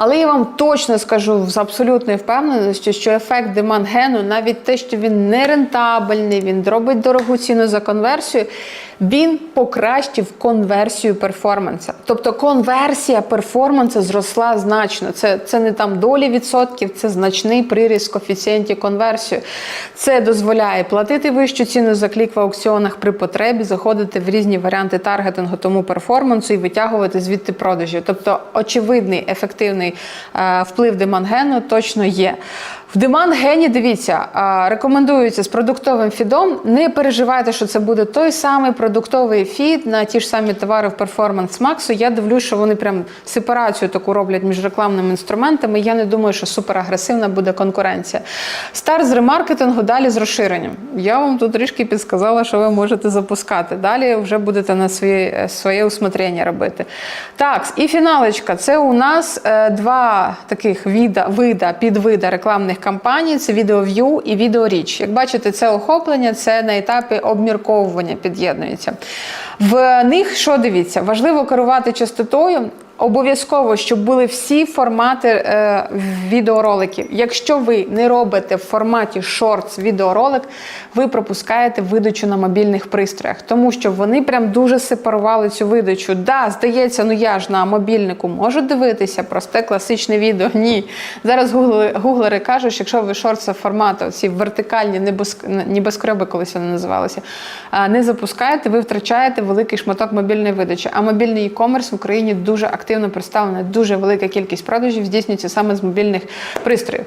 Але я вам точно скажу з абсолютною впевненістю, що ефект деман гену, навіть те, що він не рентабельний, він робить дорогу ціну за конверсію, він покращив конверсію перформанса. Тобто конверсія перформансу зросла значно. Це, це не там долі відсотків, це значний приріст коефіцієнтів конверсію. Це дозволяє платити вищу ціну за клік в аукціонах при потребі, заходити в різні варіанти таргетингу тому перформансу і витягувати звідти продажі. Тобто, очевидний ефективний е, вплив демангену точно є. В демангені, дивіться, е, рекомендується з продуктовим фідом. Не переживайте, що це буде той самий продуктовий фід на ті ж самі товари в перформанс Максу. Я дивлюсь, що вони прям сепарацію таку роблять між рекламними інструментами. Я не думаю, що суперагресивна буде конкуренція. Старт з ремаркетингу, далі з розширенням. Я вам тут трішки підсказала, що ви можете запускати. Далі вже будете на своє, своє усмотрення робити. Так, і фіналочка. Це у нас е, два таких вида, вида, підвида рекламних кампаній: це відеов'ю і відеоріч. Як бачите, це охоплення, це на етапі обмірковування під'єднується. В них що дивіться? Важливо керувати частотою. Обов'язково, щоб були всі формати е, відеороликів. Якщо ви не робите в форматі шортс відеоролик, ви пропускаєте видачу на мобільних пристроях, тому що вони прям дуже сепарували цю видачу. Да, здається, ну я ж на мобільнику можу дивитися просте класичне відео. Ні. Зараз гуглери, гуглери кажуть, що якщо ви шортс формату, ці вертикальні небоск- небоскреби, колись вони називалися, не запускаєте, ви втрачаєте великий шматок мобільної видачі. А мобільний e-commerce в Україні дуже активно представлена дуже велика кількість продажів здійснюється саме з мобільних пристроїв.